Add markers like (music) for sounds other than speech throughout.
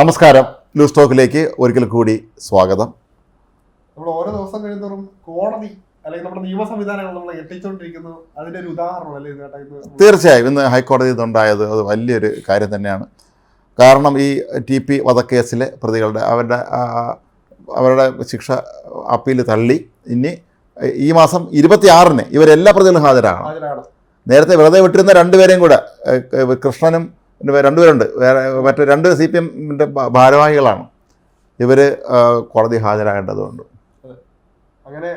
നമസ്കാരം. ന്യൂസ് ടോക്കിലേക്ക് ഒരിക്കൽ കൂടി സ്വാഗതം. നമ്മൾ ഓരോ ദിവസം കഴിയുന്നതും കോടതി അല്ലെങ്കിൽ നമ്മുടെ നിയമ സംവിധാനങ്ങൾ നമ്മൾ എത്തിച്ചുകൊണ്ടിരിക്കുന്നു അതിന്റെ ഒരു ഉദാഹരണം അല്ലേ ഇത് തീർച്ചയായും ഇന്ന് ഹൈക്കോടതി ഇതുണ്ടായത് അത് വലിയൊരു കാര്യം തന്നെയാണ്. കാരണം ഈ ടി പി വധക്കേസിലെ പ്രതികളുടെ അവരുടെ അവരുടെ ശിക്ഷ അപ്പീൽ തള്ളി. ഇനി ഈ മാസം ഇരുപത്തിയാറിന് ഇവരെല്ലാ പ്രതികളും ഹാജരാകണം. ഹാജരാണ് നേരത്തെ വെറുതെ വിട്ടിരുന്ന രണ്ടുപേരെയും കൂടെ കൃഷ്ണനും രണ്ടുപേരുണ്ട് വേറെ മറ്റേ രണ്ട് സി പി എമ്മിന്റെ ഭാരവാഹികളാണ്. ഇവർ കോടതി ഹാജരാകേണ്ടതുണ്ട്. അങ്ങനെ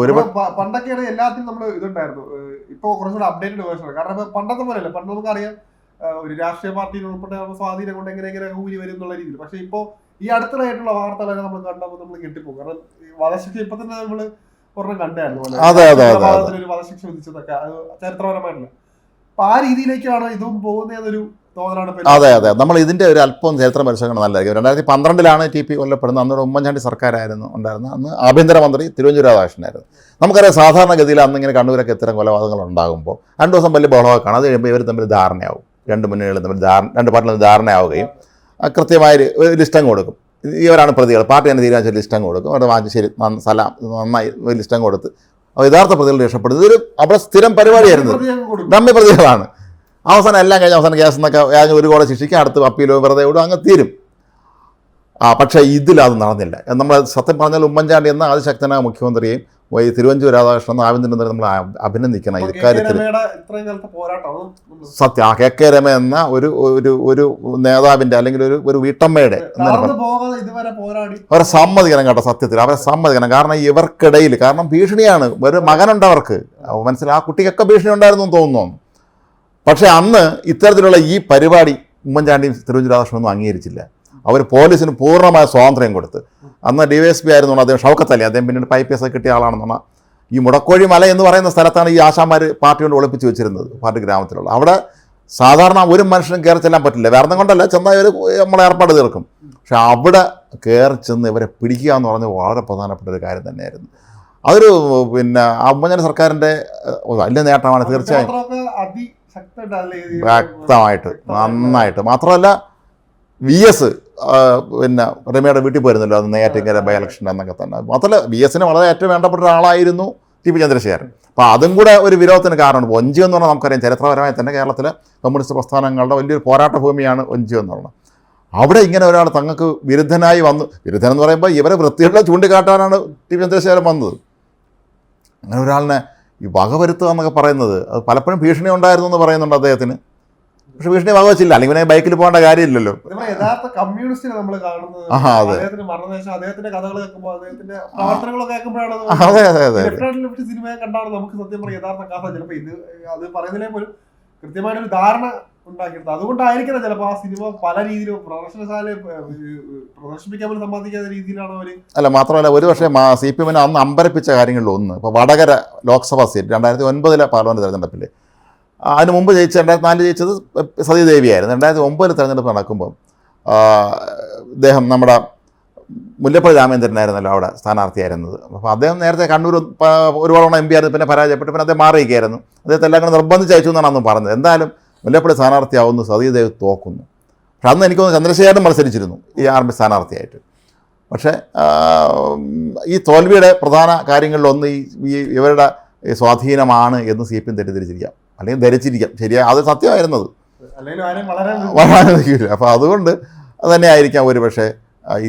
ഒരു പണ്ടൊക്കെയാണ് എല്ലാത്തിനും നമ്മൾ ഇതുണ്ടായിരുന്നു. ഇപ്പോൾ ഇപ്പൊ കുറച്ചുകൂടെ അപ്ഡേറ്റഡ് വേർഷൻ കാരണം ഇപ്പോൾ പണ്ടത്തെ പോലെയല്ല. പണ്ട് നമുക്കറിയാം ഒരു രാഷ്ട്രീയ പാർട്ടിയിൽ ഉൾപ്പെട്ട സ്വാധീനം കൊണ്ട് എങ്ങനെ എങ്ങനെ ഊരി വരും എന്നുള്ള രീതിയിൽ. പക്ഷേ ഇപ്പോൾ ഈ അടുത്തിടെയായിട്ടുള്ള വാർത്തകളൊക്കെ നമ്മൾ കണ്ടപ്പോൾ നമ്മൾ കെട്ടിപ്പോകും കാരണം ഈ വധശിക്ഷ ഇപ്പം തന്നെ നമ്മൾ ഒരെണ്ണം കണ്ടായിരുന്നു വധശിക്ഷ വിധിച്ചതൊക്കെ. അത് ചരിത്രപരമായിട്ടില്ല ആ രീതിയിലേക്കാണ് ഇതും പോകുന്നതെന്നൊരു അതെ അതെ. നമ്മൾ ഇതിന്റെ ഒരു അല്പം ചരിത്ര പരിശോധന നല്ലതായിരിക്കും. രണ്ടായിരത്തി പന്ത്രണ്ടിലാണ് ടി പി കൊല്ലപ്പെടുന്നത്. അന്നൊരു ഉമ്മൻചാണ്ടി സർക്കാരായിരുന്നു ഉണ്ടായിരുന്നത്. അന്ന് ആഭ്യന്തരമന്ത്രി തിരുവഞ്ചൂർ രാധാകൃഷ്ണനായിരുന്നു നമുക്കറിയാം സാധാരണഗതിയിൽ അന്ന് ഇങ്ങനെ കണ്ണൂരൊക്കെ ഇത്തരം കൊലപാതകങ്ങൾ ഉണ്ടാകുമ്പോൾ രണ്ട് ദിവസം വലിയ ബഹളമൊക്കെ കാണാം അത് കഴിയുമ്പോൾ ഇവർ തമ്മിൽ ധാരണയാവും. രണ്ട് മുന്നണികളും തമ്മിൽ ധാരണ രണ്ട് പാർട്ടികളും ധാരണയാവുകയും കൃത്യമായ ഒരു- ലിസ്റ്റ് കൊടുക്കും. ഇവരാണ് പ്രതികൾ. പാർട്ടി തന്നെ തീരുമാനിച്ച ലിസ്റ്റ് കൊടുക്കും. അവിടെ വാങ്ങി ശരി സ്ഥലം നന്നായി ലിസ്റ്റം കൊടുത്ത് യഥാർത്ഥ പ്രതികൾ രക്ഷപ്പെടും ഇതൊരു അവിടെ സ്ഥിരം പരിപാടിയായിരുന്നു. ഡമ്മി പ്രതികളാണ്. അവസാനം എല്ലാം കഴിഞ്ഞ് അവസാനം കേസ് എന്നൊക്കെ ഒരു കോടതി ശിക്ഷിക്കുക അടുത്ത് അപ്പീലോ വെറുതെ വിടും അങ്ങ് തീരും. ആ പക്ഷേ ഇതിലത് നടന്നില്ല. നമ്മൾ സത്യം പറഞ്ഞാൽ ഉമ്മൻചാണ്ടി എന്ന അതിശക്തനായ മുഖ്യമന്ത്രിയും ഈ തിരുവഞ്ചൂർ രാധാകൃഷ്ണൻ ആഭ്യന്തരമന്ത്രി നമ്മൾ അഭിനന്ദിക്കണം. ഇക്കാര്യത്തിൽ സത്യം. ആ കെ കെ രമ എന്ന ഒരു ഒരു ഒരു നേതാവിന്റെ അല്ലെങ്കിൽ ഒരു ഒരു വീട്ടമ്മയുടെ അവരെ സമ്മതിക്കണം കേട്ടോ സത്യത്തിൽ. അവരെ സമ്മതിക്കണം. കാരണം ഇവർക്കിടയിൽ കാരണം ഭീഷണിയാണ്. ഒരു മകനുണ്ട് അവർക്ക്. മനസ്സിലായി. ആ കുട്ടിക്കൊക്കെ ഭീഷണി ഉണ്ടായിരുന്നു എന്ന് തോന്നുന്നു. പക്ഷേ അന്ന് ഇത്തരത്തിലുള്ള ഈ പരിപാടി ഉമ്മൻചാണ്ടിയും തിരുവഞ്ചൂർ രാധാകൃഷ്ണനൊന്നും അംഗീകരിച്ചില്ല. അവർ പോലീസിന് പൂർണമായ സ്വാതന്ത്ര്യം കൊടുത്ത്. അന്ന് ഡി വൈ എസ് പി ആയിരുന്നു അദ്ദേഹം ഷൗക്കത്തല്ലേ? അദ്ദേഹം പിന്നീട് പൈ പി എസ് കിട്ടിയ ആളാണെന്നാണ്. ഈ മുടക്കോഴി മല എന്ന് പറയുന്ന സ്ഥലത്താണ് ഈ ആശാമാർ പാർട്ടി കൊണ്ട് ഒളിപ്പിച്ച് വെച്ചിരുന്നത് പാർട്ടി ഗ്രാമത്തിലുള്ള. അവിടെ സാധാരണ ഒരു മനുഷ്യനും കയറി ചെല്ലാൻ പറ്റില്ല. വേറെ കൊണ്ടല്ല ചെന്നാൽ ഇവർ നമ്മളെ ഏർപ്പാട് തീർക്കും. പക്ഷെ അവിടെ കയറി ചെന്ന് ഇവരെ പിടിക്കുക എന്ന് പറഞ്ഞത് വളരെ പ്രധാനപ്പെട്ട ഒരു കാര്യം തന്നെയായിരുന്നു. അതൊരു പിന്നെ ഉമ്മൻചാണ്ടി സർക്കാരിന്റെ വലിയ നേട്ടമാണ് തീർച്ചയായും. വ്യക്തമായിട്ട് നന്നായിട്ട്. മാത്രമല്ല വി എസ് പിന്നെ രമയുടെ വീട്ടിൽ പോയിരുന്നല്ലോ അത് നെയ്യാറ്റിങ്കര ബൈ ഇലക്ഷൻ എന്നൊക്കെ തന്നെ. മാത്രമല്ല ബി എസിന് വളരെ ഏറ്റവും വേണ്ടപ്പെട്ട ഒരാളായിരുന്നു ടി പി ചന്ദ്രശേഖരൻ. അപ്പോൾ അതും കൂടെ ഒരു വിരോധത്തിന് കാരണമാണ് ഒഞ്ചി എന്ന് പറഞ്ഞാൽ നമുക്കറിയാം ചരിത്രപരമായി തന്നെ കേരളത്തിലെ കമ്മ്യൂണിസ്റ്റ് പ്രസ്ഥാനങ്ങളുടെ വലിയൊരു പോരാട്ട ഭൂമിയാണ് ഒഞ്ചി പറയുന്നത് അവിടെ ഇങ്ങനെ ഒരാൾ തങ്ങൾക്ക് വിരുദ്ധനായി വന്നു. വിരുദ്ധൻ എന്ന് പറയുമ്പോൾ ഇവരെ വൃത്തിയുള്ള ചൂണ്ടിക്കാട്ടാനാണ് ടി പി ചന്ദ്രശേഖരൻ വന്നത്. അങ്ങനെ ഒരാളിനെ ഈ വകവരുത്തുക എന്നൊക്കെ പറയുന്നത് അത് പലപ്പോഴും ഭീഷണി ഉണ്ടായിരുന്നു എന്ന് പറയുന്നുണ്ട് അദ്ദേഹത്തിന്. പക്ഷെ ഭീഷണി വകവച്ചില്ല. അല്ലെങ്കിൽ പിന്നെ ബൈക്കിൽ പോകേണ്ട കാര്യമില്ലല്ലോ. യഥാർത്ഥ കമ്മ്യൂണിസ്റ്റിനെ നമ്മൾ കാണുന്നത്. അദ്ദേഹത്തിന്റെ മരണശേഷം അദ്ദേഹത്തിന്റെ കഥകൾ കേൾക്കുമ്പോൾ അദ്ദേഹത്തിന്റെ പ്രവർത്തനങ്ങളൊക്കെ കേൾക്കുമ്പോഴാണ് അതെ അതെ അതെ സിനിമയെ കണ്ടാണ് നമുക്ക് സത്യം പറയാം യഥാർത്ഥ കഥ. ചിലപ്പോൾ ഇത് അത് പറയുന്നതിലെ പോലും കൃത്യമായിട്ടൊരു ധാരണ ഉണ്ടാക്കിയെടുത്തത് അതുകൊണ്ടായിരിക്കണം ചിലപ്പോൾ ആ സിനിമ പല രീതിയിലും പ്രദർശനശാല പ്രദർശിപ്പിക്കാൻ പോലും സമ്മതിക്കാത്ത രീതിയിലാണ് അവർ അല്ല മാത്രമല്ല ഒരു പക്ഷേ സി പി എമ്മിനെ അന്ന് അമ്പരപ്പിച്ച കാര്യങ്ങളിൽ ഒന്ന് ഇപ്പോൾ വടകര ലോക്സഭാ സീറ്റ് രണ്ടായിരത്തി ഒൻപതിലെ പാർലമെന്റ് തെരഞ്ഞെടുപ്പിൽ അതിന് മുമ്പ് ജയിച്ച രണ്ടായിരത്തി നാലിൽ ജയിച്ചത് സതീദേവിയായിരുന്നു രണ്ടായിരത്തി ഒമ്പതിൽ തെരഞ്ഞെടുപ്പ് നടക്കുമ്പോൾ അദ്ദേഹം നമ്മുടെ മുല്ലപ്പള്ളി രാമേന്ദ്രനായിരുന്നല്ലോ അവിടെ സ്ഥാനാർത്ഥിയായിരുന്നത്. അപ്പോൾ അദ്ദേഹം നേരത്തെ കണ്ണൂർ ഒരുപാട് തവണ എം പി ആയിരുന്നു പിന്നെ പരാജയപ്പെട്ടു. പിന്നെ അദ്ദേഹം മാറിയിരിക്കുകയായിരുന്നു. അദ്ദേഹത്തെ എല്ലാം കൂടെ നിർബന്ധിച്ച് അയച്ചു എന്നാണ് അന്ന് പറഞ്ഞത്. എന്തായാലും മുല്ലപ്പള്ളി സ്ഥാനാർത്ഥിയാവുന്നു സതീദേവ് തോക്കുന്നു. പക്ഷെ അന്ന് എനിക്കൊന്ന് ചന്ദ്രശേഖരൻ മത്സരിച്ചിരുന്നു ഈ ആർ എം സ്ഥാനാർത്ഥിയായിട്ട്. പക്ഷേ ഈ തോൽവിയുടെ പ്രധാന കാര്യങ്ങളിലൊന്ന് ഈ ഇവരുടെ സ്വാധീനമാണ് എന്ന് സി പി എം തെറ്റിദ്ധരിച്ചിരിക്കാം അല്ലെങ്കിൽ ധരിച്ചിരിക്കാം. ശരിയാ അത് സത്യമായിരുന്നത്. വളരെ അപ്പോൾ അതുകൊണ്ട് അത് തന്നെ ആയിരിക്കാം ഒരു പക്ഷേ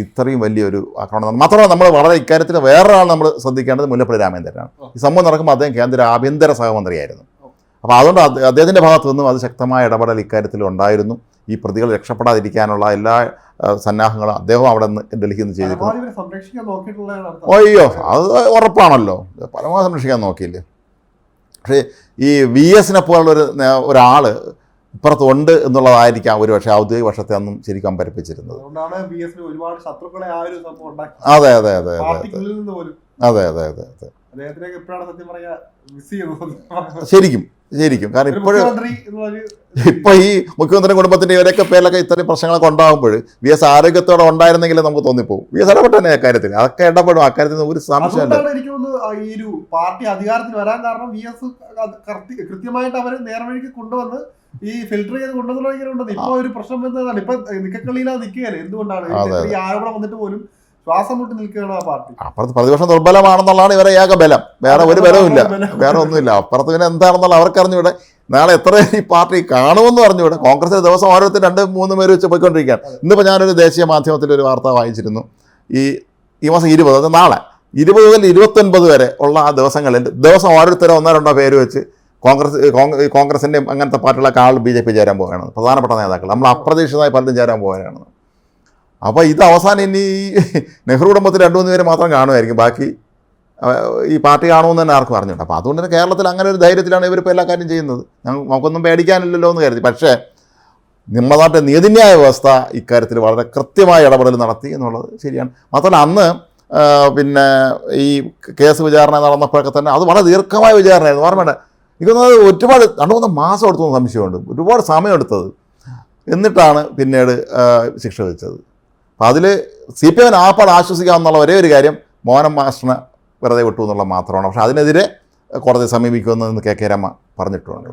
ഇത്രയും വലിയൊരു ആക്രമണം. മാത്രമല്ല നമ്മൾ വളരെ ഇക്കാര്യത്തിൽ വേറൊരാൾ നമ്മൾ ശ്രദ്ധിക്കേണ്ടത് മുല്ലപ്പള്ളി രാമേന്ദ്രനാണ് ഈ സംഭവം നടക്കുമ്പോൾ അദ്ദേഹം കേന്ദ്ര ആഭ്യന്തര സഹമന്ത്രിയായിരുന്നു. അപ്പോൾ അതുകൊണ്ട് അത് അദ്ദേഹത്തിന്റെ ഭാഗത്തു നിന്നും അത് ശക്തമായ ഇടപെടൽ ഇക്കാര്യത്തിൽ ഉണ്ടായിരുന്നു. ഈ പ്രതികൾ രക്ഷപ്പെടാതിരിക്കാനുള്ള എല്ലാ സന്നാഹങ്ങളും അദ്ദേഹം അവിടെ നിന്ന് ഡൽഹിയിൽ നിന്ന് ചെയ്തിട്ടുണ്ട്. അയ്യോ അത് ഉറപ്പാണല്ലോ. പരമാവധി സംരക്ഷിക്കാൻ നോക്കിയില്ലേ? പക്ഷേ ഈ വി എസിനെ പോലുള്ളൊരു ഒരാൾ ഇപ്പുറത്തുണ്ട് എന്നുള്ളതായിരിക്കാം ഒരു പക്ഷേ ഔദ്യോഗിക വർഷത്തെ അന്നും ശരിക്കും പരിപ്പിച്ചിരുന്നത് അതെ അതെ അതെ അതെ അതെ അതെ അതെ അതെ. സത്യം പറയാ മിസ് ചെയ്യുന്നത്. ശരിക്കും ശരിക്കും. കാരണം ഇപ്പോഴും ഇപ്പൊ ഈ മുഖ്യമന്ത്രി കുടുംബത്തിന്റെ ഇവരൊക്കെ പേരിലൊക്കെ ഇത്രയും പ്രശ്നങ്ങളൊക്കെ ഉണ്ടാകുമ്പോൾ വി എസ് ആരോഗ്യത്തോടെ ഉണ്ടായിരുന്നെങ്കിൽ നമുക്ക് തോന്നിപ്പോകും വി എസ് ഇടപെട്ടെ അക്കാര്യത്തിൽ അതൊക്കെ ഇടപെടും. അക്കാര്യത്തിൽ ഒരു സംശയമില്ല. ഈ ഒരു പാർട്ടി അധികാരത്തിൽ വരാൻ കാരണം വി എസ് കൃത്യമായിട്ട് അവർ നേർവഴിക്ക് കൊണ്ടുവന്ന് ഈ ഫിൽട്ടർ ചെയ്ത് കൊണ്ടുവന്നുള്ളത് ഇപ്പൊ ഒരു പ്രശ്നം വരുന്നതാണ് ഇപ്പൊ നിക്കക്കളിയിലാണ് നിൽക്കുകയല്ലേ എന്തുകൊണ്ടാണ്? ഈ ആരോപണം വന്നിട്ട് പോലും ശ്വാസം മുട്ടി നിൽക്കുകയാണ് ആ പാർട്ടി. അപ്പുറത്ത് പ്രതിപക്ഷം ദുർബലമാണെന്നുള്ളതാണ് ഇവരെ ഏക ബലം. വേറെ ഒരു ബലവും ഇല്ല വേറെ ഒന്നുമില്ല. അപ്പുറത്ത് പിന്നെ എന്താണെന്നുള്ള അവർക്ക് അറിഞ്ഞൂടെ നാളെ എത്ര ഈ പാർട്ടി കാണുമെന്ന് പറഞ്ഞുവിടെ കോൺഗ്രസ് ദിവസം ഓരോരുത്തർ രണ്ട് മൂന്ന് പേര് വെച്ച് പോയിക്കൊണ്ടിരിക്കുകയാണ്. ഇന്നിപ്പോൾ ഞാനൊരു ദേശീയ മാധ്യമത്തിൽ ഒരു വാർത്ത വായിച്ചിരുന്നു. ഈ ഈ മാസം ഇരുപത് അത് നാളെ. ഇരുപത് മുതൽ ഇരുപത്തൊൻപത് വരെ ഉള്ള ആ ദിവസങ്ങളിൽ ദിവസം ഓരോരുത്തരും ഒന്നോ രണ്ടോ പേര് വെച്ച് കോൺഗ്രസ് കോൺഗ്രസ് കോൺഗ്രസിന്റെയും അങ്ങനത്തെ പാർട്ടികളൊക്കെ ആൾ ബി ജെ പി ചേരാൻ പോവുകയാണ്. പ്രധാനപ്പെട്ട നേതാക്കൾ. നമ്മൾ അപ്രതീക്ഷിതമായി പലരും ചേരാൻ പോവുകയാണ്. അപ്പോൾ ഇത് അവസാനം ഇനി ഈ നെഹ്റു കുടുംബത്തിൽ രണ്ട് മൂന്ന് പേര് മാത്രം കാണുമായിരിക്കും. ബാക്കി ഈ പാർട്ടി കാണുമെന്ന് തന്നെ ആർക്കും അറിഞ്ഞിട്ടുണ്ട് അപ്പോൾ അതുകൊണ്ട് തന്നെ കേരളത്തിൽ അങ്ങനെ ഒരു ധൈര്യത്തിലാണ് ഇവരിപ്പോൾ എല്ലാ കാര്യം ചെയ്യുന്നത്. നമുക്കൊന്നും പേടിക്കാനില്ലല്ലോ എന്ന് കരുതി. പക്ഷേ നമ്മുടെ നീതിന്യായ വ്യവസ്ഥ ഇക്കാര്യത്തിൽ വളരെ കൃത്യമായ ഇടപെടൽ നടത്തി എന്നുള്ളത് ശരിയാണ്. മാത്രമല്ല അന്ന് പിന്നെ ഈ കേസ് വിചാരണ നടന്നപ്പോഴൊക്കെ തന്നെ അത് വളരെ ദീർഘമായ വിചാരണയായിരുന്നു. ഓർമ്മയുണ്ട് എനിക്കൊന്നത് ഒരുപാട് രണ്ട് മൂന്ന് മാസം എടുത്തു സംശയമുണ്ട്. ഒരുപാട് സമയം എടുത്തത് എന്നിട്ടാണ് പിന്നീട് ശിക്ഷ വിധിച്ചത്. അപ്പോൾ അതിൽ സി പി എമ്മിന് ആപ്പാട് ആശ്വസിക്കാമെന്നുള്ള ഒരേ ഒരു കാര്യം മോഹനം മാസ്റ്ററിനെ വെറുതെ വിട്ടു എന്നുള്ളത് മാത്രമാണ്. പക്ഷേ അതിനെതിരെ കോടതിയെ സമീപിക്കുമെന്ന് കെ കെ രമ പറഞ്ഞിട്ടുണ്ട്.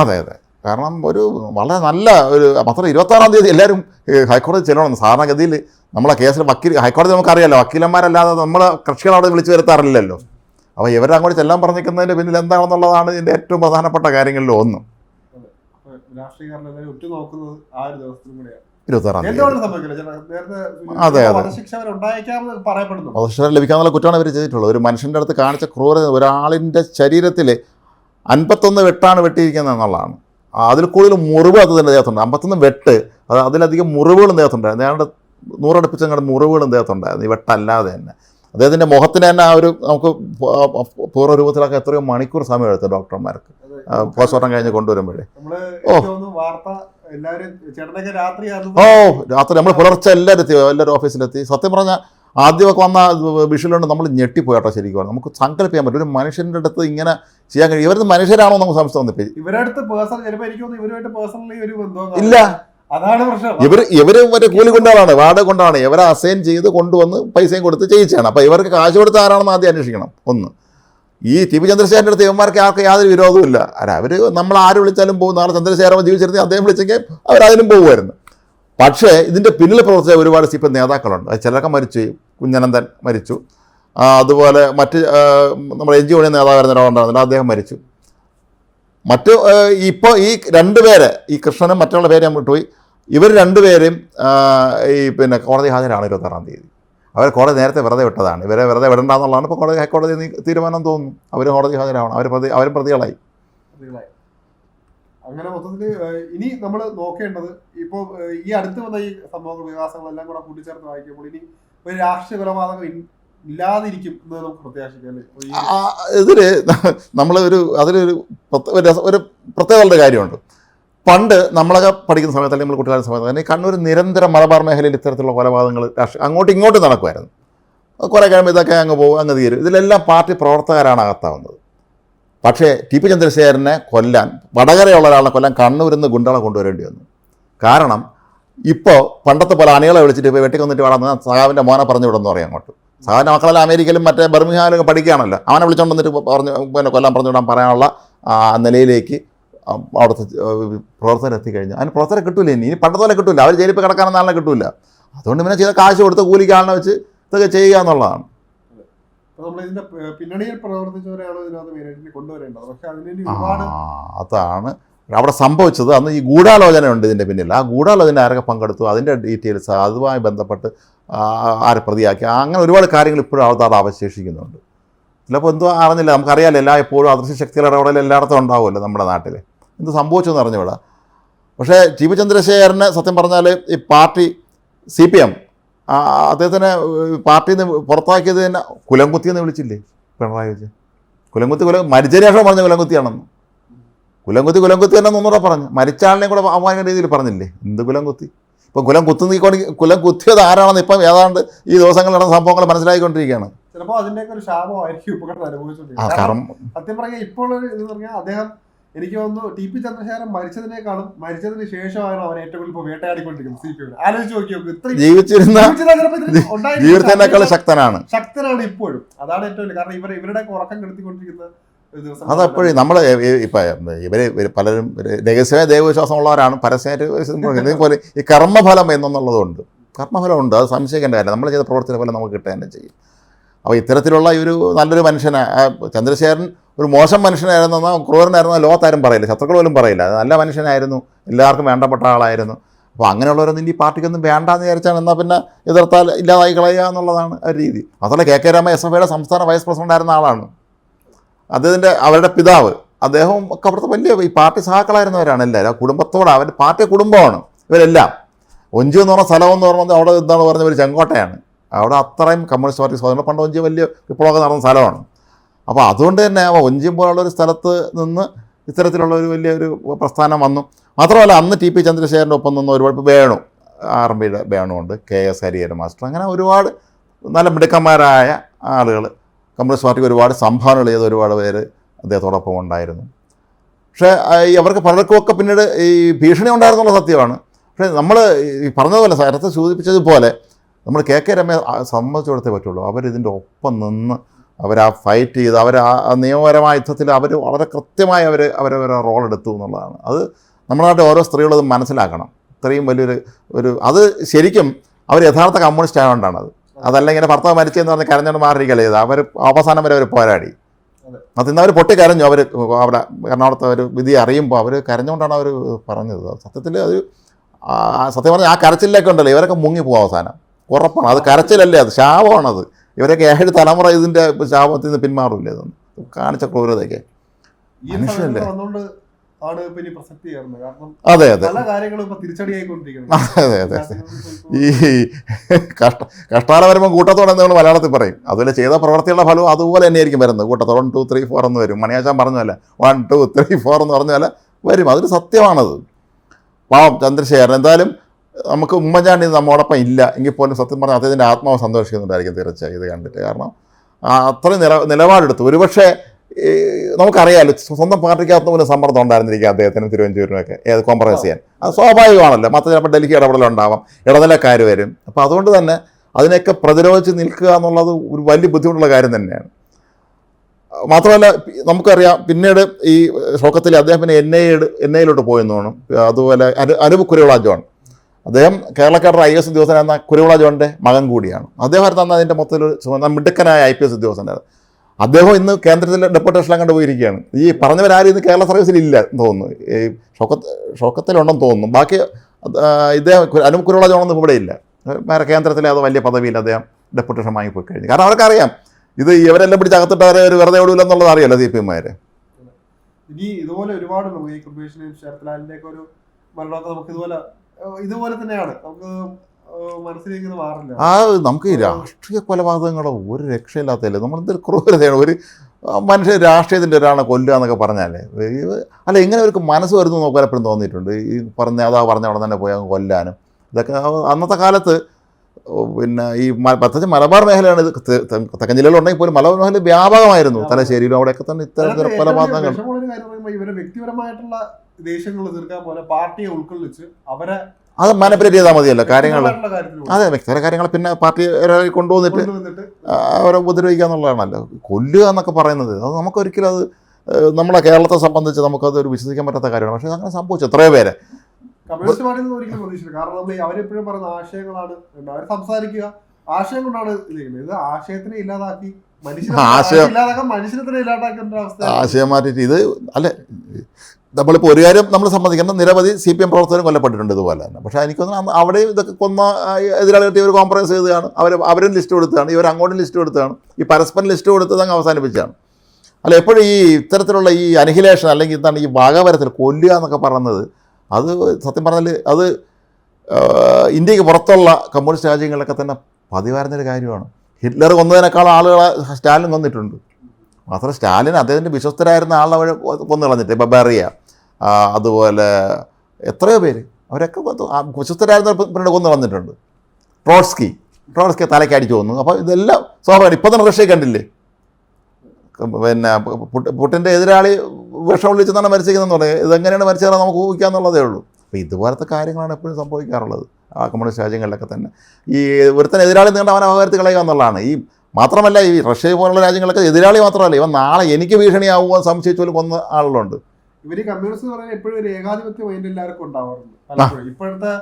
അതെ അതെ. കാരണം ഒരു വളരെ നല്ല ഒരു മാത്രം ഇരുപത്താറാം തീയതി എല്ലാവരും ഹൈക്കോടതി ചെല്ലണം സാധാരണഗതിയിൽ നമ്മളെ കേസിൽ വക്കീൽ ഹൈക്കോടതി നമുക്കറിയാലോ വക്കീലന്മാരല്ലാതെ നമ്മൾ കക്ഷികൾ അവിടെ വിളിച്ചു വരുത്താറില്ലല്ലോ. അപ്പോൾ ഇവരങ്ങോട്ട് ചെല്ലാൻ പറഞ്ഞിരിക്കുന്നതിന്റെ പിന്നിൽ എന്താണെന്നുള്ളതാണ് ഇതിന്റെ ഏറ്റവും പ്രധാനപ്പെട്ട കാര്യങ്ങളിൽ ഒന്ന്. എല്ലാവരും ഉറ്റുനോക്കുന്നത് ആ ഒരു ദിവസത്തിനും കൂടെയാണ്. അതെ, വധശിക്ഷ ലഭിക്കാന്നുള്ള കുറ്റമാണ് ഇവർ ചെയ്തിട്ടുള്ളത്. ഒരു മനുഷ്യന്റെ അടുത്ത് കാണിച്ച ക്രൂരത ഒരാളിന്റെ ശരീരത്തിൽ അൻപത്തൊന്ന് വെട്ടാണ് വെട്ടിയിരിക്കുന്നത് എന്നുള്ളതാണ്. അതിൽ കൂടുതൽ മുറിവ് അത് തന്നെ ദേഹത്തുണ്ട്. അമ്പത്തൊന്ന് വെട്ട് അത് അതിലധികം മുറിവുകളും ദേഹത്തുണ്ടായിരുന്നു ഞങ്ങളുടെ നൂറടുപ്പിച്ച് ഞങ്ങളുടെ മുറിവുകളും ദേഹത്തുണ്ടായിരുന്നു ഈ വെട്ടല്ലാതെ തന്നെ. അദ്ദേഹത്തിന്റെ മുഖത്തിന് തന്നെ ആ ഒരു നമുക്ക് പൂർവ രൂപത്തിലൊക്കെ എത്രയോ മണിക്കൂർ സമയം എടുത്തു ഡോക്ടർമാർക്ക്. പോസ്റ്റ്മോർട്ടം കഴിഞ്ഞ് കൊണ്ടുവരുമ്പോഴേ. ഓ. ഓ രാത്രി നമ്മൾ പുലർച്ചെ എല്ലാവരും എത്തി എല്ലാവരും ഓഫീസിലെത്തി. സത്യം പറഞ്ഞാൽ ആദ്യമൊക്കെ വന്ന വിഷയിലുണ്ട് നമ്മൾ ഞെട്ടിപ്പോയി കേട്ടോ ശരിക്കും. നമുക്ക് സങ്കല്പിക്കാൻ പറ്റും. ഒരു മനുഷ്യന്റെ അടുത്ത് ഇങ്ങനെ ചെയ്യാൻ കഴിയും. ഇവരത് മനുഷ്യരാണോ നമുക്ക് സംശയം തോന്നിപ്പോയി ഇവരുടെ പേഴ്സണൽ ഇവരുമായിട്ട് പേഴ്സണലി ഒരു ബന്ധം ഇല്ല. ഇവർ ഇവർ മറ്റേ കൂലി കൊണ്ടാണ് വാടക കൊണ്ടാണ് ഇവരെ അസൈൻ ചെയ്ത് കൊണ്ടുവന്ന് പൈസയും കൊടുത്ത് ചെയ്യിച്ചാണ് അപ്പോൾ ഇവർക്ക് കാശ് കൊടുത്ത ആരാണെന്ന് ആദ്യം അന്വേഷിക്കണം ഒന്ന്. ഈ ടി പി ചന്ദ്രശേഖരന്റെ അടുത്ത് ഇവന്മാർക്ക് ആർക്ക് യാതൊരു വിരോധവും ഇല്ല അല്ല അവർ നമ്മൾ ആര് വിളിച്ചാലും പോകും. നാളെ ചന്ദ്രശേഖരൻ ജീവിച്ചിരുന്നെങ്കിൽ അദ്ദേഹം വിളിച്ചെങ്കിൽ അവരതിനും പോകുമായിരുന്നു. പക്ഷേ ഇതിന്റെ പിന്നിൽ പ്രവർത്തിച്ച ഒരുപാട് സി പി നേതാക്കളുണ്ട്. ചിലരൊക്കെ മരിച്ചു. കുഞ്ഞനന്ദൻ മരിച്ചു. അതുപോലെ മറ്റ് നമ്മുടെ എൻ ജി ഒ നേതാവായിരുന്ന ഒരാളുണ്ടായിരുന്നില്ല അദ്ദേഹം മരിച്ചു. മറ്റ് ഇപ്പോൾ ഈ രണ്ടുപേരെ ഈ കൃഷ്ണനും മറ്റുള്ള പേര് ഞാൻ വിട്ടുപോയി ഇവർ രണ്ടുപേരും ഈ പിന്നെ കോടതി ഹാജരാണ് ഇരുപത്താറാം തീയതി. അവർ കോടതി നേരത്തെ വെറുതെ വിട്ടതാണ്. ഇവരെ വെറുതെ വിടണ്ടെന്നുള്ളതാണ് ഇപ്പോൾ കോടതി ഹൈക്കോടതി തീരുമാനം തോന്നുന്നു. അവർ കോടതി ഹാജരാവണം. അവർ പ്രതി അവരും പ്രതികളായി. അങ്ങനെ മൊത്തത്തിൽ ഇനി നമ്മൾ നോക്കേണ്ടത് ഇപ്പോൾ ഈ അടുത്ത് വന്ന ഈ സംഭവങ്ങൾ വികാസങ്ങളെല്ലാം കൂടെ കൂട്ടിച്ചേർത്ത് വായിക്കുമ്പോൾ ഇനി ഒരു രാഷ്ട്രീയ കൊലപാതകം ഇല്ലാതിരിക്കും എന്ന് നമുക്ക് പ്രത്യാശിക്കാം ആ, നമ്മൾ ഒരു അതിലൊരു ഒരു പ്രത്യേകതകളുടെ കാര്യമുണ്ട്. പണ്ട് നമ്മളൊക്കെ പഠിക്കുന്ന സമയത്ത് അല്ലെങ്കിൽ നമ്മൾ കുട്ടികളുടെ സമയത്ത് തന്നെ കണ്ണൂർ നിരന്തരം മലബാർ മേഖലയിൽ ഇത്തരത്തിലുള്ള കൊലപാതകങ്ങൾ രാഷ്ട്രീയ അങ്ങോട്ടും ഇങ്ങോട്ടും നടക്കുമായിരുന്നു. കുറേ കഴിയുമ്പോൾ ഇതൊക്കെ അങ്ങ് പോകും അങ്ങ് തീരും. ഇതിലെല്ലാം പാർട്ടി പ്രവർത്തകരാണ് അകത്താവുന്നത്. പക്ഷേ ടി പി ചന്ദ്രശേഖരനെ കൊല്ലാൻ വടകരയുള്ള ഒരാളെ കൊല്ലാൻ കണ്ണൂരിൽ നിന്ന് ഗുണ്ടകളെ കൊണ്ടുവരേണ്ടി വന്നു. കാരണം ഇപ്പോൾ പണ്ടത്തെ പോലെ അണികളെ വിളിച്ചിട്ട് ഇപ്പോൾ വെട്ടിക്കൊന്നിട്ട് വളർന്ന് സഹാവിന്റെ മോനെ പറഞ്ഞു വിടുന്നു പറയും അങ്ങോട്ട്. സഹാവിന്റെ മക്കളെല്ലാം അമേരിക്കയിലും മറ്റേ ബർമിഹാലും പഠിക്കുകയാണല്ലോ. അവനെ വിളിച്ചുകൊണ്ട് വന്നിട്ട് പറഞ്ഞു പിന്നെ കൊല്ലാൻ പറഞ്ഞു വിടാൻ പറയാനുള്ള നിലയിലേക്ക് അവിടുത്തെ പ്രവർത്തനം എത്തിക്കഴിഞ്ഞാൽ അതിന് പ്രവർത്തനം കിട്ടില്ല ഇനി. ഇനി പണ്ടത്തെ പോലെ കിട്ടൂല. അവർ ജയിലിൽ കിടക്കാനെന്ന ആളിനെ കിട്ടൂല. അതുകൊണ്ട് പിന്നെ ചെയ്ത കാശ് കൊടുത്ത് കൂലിക്ക് ആളിനെ വെച്ച് ഇതൊക്കെ ചെയ്യുക എന്നുള്ളതാണ്. അതാണ് അവിടെ സംഭവിച്ചത്. അന്ന് ഈ ഗൂഢാലോചന ഉണ്ട് ഇതിന്റെ പിന്നിൽ. ആ ഗൂഢാലോചന ആരൊക്കെ പങ്കെടുത്തു അതിന്റെ ഡീറ്റെയിൽസ് അതുമായി ബന്ധപ്പെട്ട് ആരെ പ്രതിയാക്കി അങ്ങനെ ഒരുപാട് കാര്യങ്ങൾ ഇപ്പോഴും അവിടെ അവശേഷിക്കുന്നുണ്ട്. ചിലപ്പോൾ എന്തോ അറിഞ്ഞില്ല. നമുക്കറിയാലോ എല്ലാ എപ്പോഴും അദൃശ്യ ശക്തികളുടെ ഇടപെടൽ എല്ലായിടത്തും ഉണ്ടാവുമല്ലോ നമ്മുടെ നാട്ടിൽ എന്ത് സംഭവിച്ചെന്ന് അറിഞ്ഞുവിടാം പക്ഷേ ടി പി ചന്ദ്രശേഖരന് സത്യം പറഞ്ഞാൽ ഈ പാർട്ടി സി പി എം അദ്ദേഹത്തിനെ പാർട്ടിയിൽ നിന്ന് പുറത്താക്കിയത് തന്നെ കുലംകുത്തി എന്ന് വിളിച്ചില്ലേ പിണറായി വിജയൻ? കുലംകുത്തി കുലം മരിച്ചതിന് ശേഷം പറഞ്ഞ കുലംകുത്തിയാണെന്ന്. കുലംകുത്തി കുലംകുത്തി തന്നെ ഒന്നുകൂടെ പറഞ്ഞു. മരിച്ചാളിനെയും കൂടെ അവമാനിക്കുന്ന രീതിയിൽ പറഞ്ഞില്ലേ? എന്ത് കുലംകുത്തി? ഇപ്പം കുലം കുത്തുന്നീക്കൊണ്ടെങ്കിൽ കുലം കുത്തിയത് ആരാണെന്ന് ഇപ്പം ഏതാണ്ട് ഈ ദിവസങ്ങളിൽ നടന്ന സംഭവങ്ങൾ മനസ്സിലായിക്കൊണ്ടിരിക്കുകയാണ്. ചിലപ്പോൾ അതിന്റെയൊക്കെ ഒരു ശാപമായിരിക്കും സത്യം പറഞ്ഞാൽ ഇപ്പോൾ അദ്ദേഹം എനിക്ക് തോന്നുന്നു ടി പി ചന്ദ്രശേഖരൻ മരിച്ചതിനേക്കാളും മരിച്ചതിന് ശേഷമാണ് അവൻ ഏറ്റവും കൂടുതൽ വേട്ടയാടിക്കൊണ്ടിരിക്കുന്നത് സി പി എം ആലോചിച്ച് നോക്കി ജീവിച്ചിരുന്ന ശക്തനാണ്. ശക്തനാണ് ഇപ്പോഴും. അതാണ് ഏറ്റവും വലിയ കാരണം. ഇവർ ഇവരുടെ ഉറക്കം കെടുത്തിക്കൊണ്ടിരിക്കുന്ന അതെപ്പോഴും നമ്മൾ ഇപ്പം ഇവർ പലരും രഹസ്യമായ ദൈവവിശ്വാസമുള്ളവരാണ്. പരസ്യമായിട്ട് ഇതേപോലെ ഈ കർമ്മഫലം എന്നുള്ളതുകൊണ്ട് കർമ്മഫലമുണ്ട് അത് സംശയിക്കേണ്ട കാര്യം നമ്മൾ ചെയ്ത പ്രവർത്തന ഫലം നമുക്ക് കിട്ടുക തന്നെ ചെയ്യും. അപ്പോൾ ഇത്തരത്തിലുള്ള ഈ ഒരു നല്ലൊരു മനുഷ്യനെ ചന്ദ്രശേഖരൻ ഒരു മോശം മനുഷ്യനായിരുന്നെന്നോ ക്രൂരനായിരുന്നോ ലോകത്താരും പറയില്ല. ശത്രുക്കൾ പോലും പറയില്ല. നല്ല മനുഷ്യനായിരുന്നു. എല്ലാവർക്കും വേണ്ടപ്പെട്ട ആളായിരുന്നു. അപ്പോൾ അങ്ങനെയുള്ളവരൊന്നും ഇനി പാർട്ടിക്കൊന്നും വേണ്ടാന്ന് വിചാരിച്ചാൽ എന്നാൽ പിന്നെ എതിർത്താൽ ഇല്ലാതായി കളയുക എന്നുള്ളതാണ് ആ രീതി. അതുപോലെ K K Rama S F ഐയുടെ സംസ്ഥാന വൈസ് പ്രസിഡന്റ് ആയിരുന്ന ആളാണ്. അദ്ദേഹത്തിന്റെ അവരുടെ പിതാവ്. അദ്ദേഹവും ഒക്കെ അവിടുത്തെ വലിയ ഈ പാർട്ടി സഹാക്കളായിരുന്നവരാണ് എല്ലാവരും. ആ കുടുംബത്തോടെ അവരുടെ പാർട്ടി കുടുംബമാണ് ഇവരെല്ലാം. ഒഞ്ചു എന്ന് പറഞ്ഞ സ്ഥലം എന്ന് പറഞ്ഞത് അവിടെ എന്താണ് പറഞ്ഞ ഒരു ചെങ്കോട്ടയാണ്. അവിടെ അത്രയും കമ്മ്യൂണിസ്റ്റ് പാർട്ടി സ്വാധീനം. പണ്ട് ഒഞ്ചി വലിയ വിപ്ലവമൊക്കെ നടന്ന സ്ഥലമാണ്. അപ്പോൾ അതുകൊണ്ട് തന്നെ ആ ഒഞ്ചിയം പോലുള്ള ഒരു സ്ഥലത്ത് നിന്ന് ഇത്തരത്തിലുള്ള ഒരു വലിയൊരു പ്രസ്ഥാനം വന്നു. മാത്രമല്ല അന്ന് ടി പി ചന്ദ്രശേഖരന്റെ ഒപ്പം നിന്ന് ഒരുപാട് വേണു ആർ എം പിയുടെ വേണുണ്ട് കെ എസ് ഹരിഹരൻ മാസ്റ്റർ. അങ്ങനെ ഒരുപാട് നല്ല മിടുക്കന്മാരായ ആളുകൾ കമ്മ്യൂണിസ്റ്റ് പാർട്ടിക്ക് ഒരുപാട് സംഭാവനകൾ ചെയ്ത ഒരുപാട് പേര് അദ്ദേഹത്തോടൊപ്പം ഉണ്ടായിരുന്നു. പക്ഷേ അവർക്ക് പലർക്കുമൊക്കെ പിന്നീട് ഈ ഭീഷണി ഉണ്ടായിരുന്നുള്ള സത്യമാണ്. പക്ഷേ നമ്മൾ ഈ പറഞ്ഞതുപോലെ നേരത്തെ സൂചിപ്പിച്ചതുപോലെ നമ്മൾ കെ കെ രമയെ സംബന്ധിച്ചിടത്തേ പറ്റുള്ളൂ. അവരിതിന്റെ ഒപ്പം നിന്ന് അവർ ആ ഫൈറ്റ് ചെയ്ത് അവർ ആ നിയമപരമായ യുദ്ധത്തിൽ അവർ വളരെ കൃത്യമായി അവർ അവരവരെ റോൾ എടുത്തു എന്നുള്ളതാണ്. അത് നമ്മുടെ നാട്ടിൽ ഓരോ സ്ത്രീകളും മനസ്സിലാക്കണം. ഇത്രയും വലിയൊരു ഒരു അത് ശരിക്കും അവർ യഥാർത്ഥ കമ്മ്യൂണിസ്റ്റ് ആയതുകൊണ്ടാണ് അത് അതല്ല ഇങ്ങനെ ഭർത്താവ് മരിച്ചെന്ന് പറഞ്ഞ് കരഞ്ഞോണ്ട് മാറിയിരിക്കല്ലേ ചെയ്ത് അവർ അവസാനം വരെ അവർ പോരാടി. അതെ. അത് ഇന്ന് അവർ പൊട്ടി കരഞ്ഞു അവർ അവിടെ എറണാകുളത്തെ ഒരു വിധി അറിയുമ്പോൾ അവർ കരഞ്ഞുകൊണ്ടാണ് അവർ പറഞ്ഞത്. സത്യത്തിൽ അത് സത്യം പറഞ്ഞാൽ ആ കരച്ചിലൊക്കെ ഉണ്ടല്ലോ. ഇവരൊക്കെ മുങ്ങിപ്പോകും അവസാനം. ഉറപ്പാണ്. അത് കരച്ചിലല്ലേ അത്? ശാപമാണത് ഇവരൊക്കെ ഏഴ് തലമുറ ഇതിന്റെ ശാപത്തിൽ നിന്ന് പിന്മാറില്ല ഇതൊന്നും കാണിച്ച ക്രൂരതയൊക്കെ. മനുഷ്യനല്ലേ? കാരണം അതെ അതെ. അതെ അതെ അതെ. ഈ കഷ്ട കഷ്ടാല വരുമ്പോൾ കൂട്ടത്തോടെ നമ്മൾ മലയാളത്തിൽ പറയും. അതുപോലെ ചെയ്ത പ്രവർത്തികളുടെ ഫലവും അതുപോലെ തന്നെയായിരിക്കും വരുന്നത്. കൂട്ടത്തോടെ വൺ ടു ത്രീ ഫോർ എന്ന് വരും. മണിയാച്ചാൻ പറഞ്ഞല്ല വൺ ടു ത്രീ ഫോർ എന്ന് പറഞ്ഞാൽ വരും. അതൊരു സത്യമാണത്. പാവം ചന്ദ്രശേഖരൻ. എന്തായാലും നമുക്ക് ഉമ്മൻചാണ്ടി നമ്മോടൊപ്പം ഇല്ല എങ്കിൽ പോലും സത്യം പറഞ്ഞാൽ അദ്ദേഹത്തിന്റെ ആത്മാവ് സന്തോഷിക്കുന്നുണ്ടായിരിക്കും തീർച്ചയായും ഇത് കണ്ടിട്ട്. കാരണം അത്ര അത്രയും നില നിലപാടെടുത്തു. ഒരുപക്ഷെ നമുക്കറിയാമല്ലോ സ്വന്തം പാർട്ടിക്കകത്ത് പോലും സമ്മർദ്ദം ഉണ്ടായിരുന്നിരിക്കുക അദ്ദേഹത്തിനും തിരുവനന്തപുരമൊക്കെ ഏത് കോംപ്രമൈസ് ചെയ്യാൻ. അത് സ്വാഭാവികമാണല്ലോ. മൊത്തം ചിലപ്പോൾ ഡൽഹി ഇടപെടലുണ്ടാവാം. ഇടനിലക്കാർ വരും. അപ്പോൾ അതുകൊണ്ട് തന്നെ അതിനെയൊക്കെ പ്രതിരോധിച്ച് നിൽക്കുക എന്നുള്ളത് ഒരു വലിയ ബുദ്ധിമുട്ടുള്ള കാര്യം തന്നെയാണ്. മാത്രമല്ല നമുക്കറിയാം പിന്നീട് ഈ ഷോക്കത്തിൽ അദ്ദേഹം പിന്നെ എൻ ഐ എൻ ഐയിലോട്ട് പോയെന്ന് തോന്നും. അതുപോലെ അനു അനൂപ് കുരുവിള ജോൺ. അദ്ദേഹം കേരളക്കാരുടെ ഐ എസ് ഉദ്യോഗസ്ഥനായിരുന്ന കുരുവിള ജോണിന്റെ മകൻ കൂടിയാണ്. അദ്ദേഹമായിരുന്നു അന്ന് അതിന്റെ മൊത്തത്തിൽ മിടുക്കനായ ഐ പി എസ് ഉദ്യോഗസ്ഥനായിരുന്നു. അദ്ദേഹം ഇന്ന് കേന്ദ്രത്തിലെ ഡെപ്യൂട്ടേഷൻ അങ്ങോട്ട് പോയിരിക്കുകയാണ്. ഈ പറഞ്ഞവരാരും ഇന്ന് കേരള സർവീസിൽ ഇല്ല എന്ന് തോന്നുന്നു. ഈ ഷോക്കത്ത് ഷോക്കത്തിലുണ്ടെന്ന് തോന്നുന്നു. ബാക്കി ഇദ്ദേഹം അനൂപ് കുരുവിള ജോണൊന്നും ഇവിടെ ഇല്ല. വേറെ കേന്ദ്രത്തിലെ അത് വലിയ പദവിയിൽ അദ്ദേഹം ഡെപ്യൂട്ടേഷൻ വാങ്ങിപ്പോയി കഴിഞ്ഞു. കാരണം അവർക്കറിയാം ഇത് ഇവരെല്ലാം പിടിച്ച് അകത്തിട്ടവരെ ഒരു വെറുതെ ഓടില്ല എന്നുള്ളത് അറിയാലോ സി പി എമ്മാർ ഇനി ഇതുപോലെ ഒരുപാട് ഈ കൃപേഷിനെയും ശരത്ലാലിന്റെയൊക്കെ ഒരു മരണമൊക്കെ നമുക്ക് ഇതുപോലെ ഇതുപോലെ തന്നെയാണ്. നമുക്ക് ഏഹ് മനസ്സിലേക്ക് മാറില്ല. ആ നമുക്ക് ഈ രാഷ്ട്രീയ കൊലപാതകങ്ങളോ ഒരു രക്ഷയില്ലാത്തല്ലേ നമ്മളെന്തൊരു ക്രൂരതയാണ്? ഒരു മനുഷ്യ മനുഷ്യൻ രാഷ്ട്രീയത്തിന്റെ ഒരാളെ കൊല്ലുക എന്നൊക്കെ പറഞ്ഞാലേ. അല്ല എങ്ങനെ അവർക്ക് മനസ്സ് വരുന്നു എപ്പോഴും തോന്നിയിട്ടുണ്ട്. ഈ പറഞ്ഞ അതാ പറഞ്ഞ അവിടെ തന്നെ പോയി അങ്ങ് കൊല്ലാനും. ഇതൊക്കെ അന്നത്തെ കാലത്ത് പിന്നെ ഈ പ്രത്യേകിച്ച് മലബാർ മേഖലയാണ് ഇത് തെക്കൻ ജില്ലയിലുണ്ടെങ്കിൽ പോലും മലബാർ മേഖല വ്യാപകമായിരുന്നു തലശ്ശേരിയിലും അവിടെയൊക്കെ തന്നെ ഇത്തരത്തിലുള്ള കൊലപാതകങ്ങൾ. വ്യക്തിപരമായിട്ടുള്ള ദേഷ്യങ്ങൾ തീർക്കാൻ പോലെ പാർട്ടിയെ ഉൾക്കൊള്ളിച്ച് അവരെ അത് മാനിപ്പുലേറ്റ് ചെയ്താൽ മതിയല്ലോ കാര്യങ്ങൾ. അതെ വ്യക്തിപര കാര്യങ്ങൾ പിന്നെ പാർട്ടി കൊണ്ടുവന്നിട്ട് കൊണ്ടുവന്നിട്ട് അവരെ ഉപദ്രവിക്കുക എന്നുള്ളതാണല്ലോ. കൊല്ലുക എന്നൊക്കെ പറയുന്നത്. അത് നമുക്കൊരിക്കലും അത് നമ്മളെ കേരളത്തെ സംബന്ധിച്ച് നമുക്കത് ഒരു വിശ്വസിക്കാൻ പറ്റാത്ത കാര്യമാണ്. പക്ഷേ അങ്ങനെ സംഭവിച്ചു എത്രയോ പേര്. കമ്മ്യൂണിസ്റ്റ് പാർട്ടിയിൽ നിന്ന് ഒരിക്കലും പ്രതീക്ഷിച്ചില്ല. കാരണം നമ്മൾ അവരെപ്പോഴും പറയുന്ന ആശയങ്ങളാണ്. അവർ സംസാരിക്കുക. ആശയം കൊണ്ടാണ് ഇത് ആശയത്തിനെ ഇല്ലാതാക്കി ആശയം- മാറ്റിയിട്ട് ഇത് അല്ലെ? നമ്മളിപ്പോൾ ഒരു കാര്യം നമ്മൾ സമ്മതിക്കണം. നിരവധി സി പി എം പ്രവർത്തകരും കൊല്ലപ്പെട്ടിട്ടുണ്ട് ഇതുപോലെ തന്നെ. പക്ഷേ എനിക്കൊന്നും അവിടെയും ഇതൊക്കെ കൊന്ന എതിരാളികളെ ഇവർ കോംപ്രമൈസ് ചെയ്തതാണ്. അവർ അവരും ലിസ്റ്റ് കൊടുത്തതാണ്. ഇവർ അങ്ങോട്ടും ലിസ്റ്റ് കൊടുത്തതാണ്. ഈ പരസ്പരം ലിസ്റ്റ് കൊടുത്തത് അങ്ങ് അവസാനിപ്പിച്ചാണ് അല്ല എപ്പോഴും ഈ ഇത്തരത്തിലുള്ള ഈ അനിഹിലേഷൻ അല്ലെങ്കിൽ എന്താണ് ഈ ഭാഗവരത്തിൽ കൊല്ലുക എന്നൊക്കെ പറയുന്നത് അത് സത്യം പറഞ്ഞാൽ അത് ഇന്ത്യയ്ക്ക് പുറത്തുള്ള കമ്മ്യൂണിസ്റ്റ് രാജ്യങ്ങളിലൊക്കെ തന്നെ പതിവായിരുന്നൊരു കാര്യമാണ്. ഹിറ്റ്ലർ കൊന്നതിനേക്കാൾ ആളുകളെ സ്റ്റാലിൻ കൊന്നിട്ടുണ്ട്. മാത്രം സ്റ്റാലിൻ അദ്ദേഹത്തിന്റെ വിശ്വസ്തരായിരുന്ന ആളെ അവർ കൊന്നു കളഞ്ഞിട്ട് ഇപ്പം ബെറിയ അതുപോലെ എത്രയോ പേര് അവരൊക്കെ വിശ്വസ്തരായിരുന്ന പിന്നീട് കൊന്നു കളഞ്ഞിട്ടുണ്ട് ട്രോട്സ്കി ട്രോട്സ്കി തലയ്ക്ക് അടിച്ചു വന്നു അപ്പോൾ ഇതെല്ലാം സ്വാഭാവികം. ഇപ്പം തന്നെ റഷ്യ കണ്ടില്ലേ? പിന്നെ പുട്ട്- പുട്ടിന്റെ എതിരാളി വിഷം വിളിച്ചെന്നാണ് മരിച്ചിരിക്കുന്നതെന്ന് പറയുന്നത് ഇതെങ്ങനെയാണ് മരിച്ചതെന്ന് നമുക്ക് ഊഹിക്കാന്നുള്ളതേ ഉള്ളൂ. അപ്പോൾ ഇതുപോലത്തെ കാര്യങ്ങളാണ് എപ്പോഴും സംഭവിക്കാറുള്ളത്. ആ കമ്മ്യൂണിസ്റ്റ് രാജ്യങ്ങളിലൊക്കെ തന്നെ. ഈ ഒരുത്തൻ എതിരാളി നീണ്ട അവനെ അപകടത്തിൽ കളയുക എന്നുള്ളതാണ്. ഈ മാത്രമല്ല ഈ റഷ്യ പോലുള്ള രാജ്യങ്ങളൊക്കെ എതിരാളി മാത്രമല്ല. ഇവൻ നാളെ എനിക്ക് ഭീഷണിയാവുമോ എന്ന് സംശയിച്ചു പോലും കൊന്ന ആളുകളുണ്ട്. ഇവർ കമ്മ്യൂണിസ്റ്റ് എന്ന് പറയുന്നത് എപ്പോഴും ഒരു ഏകാധിപത്യ മൈൻഡ് എല്ലാവർക്കും ഉണ്ടാവാറുണ്ട്. ഇപ്പോഴത്തെ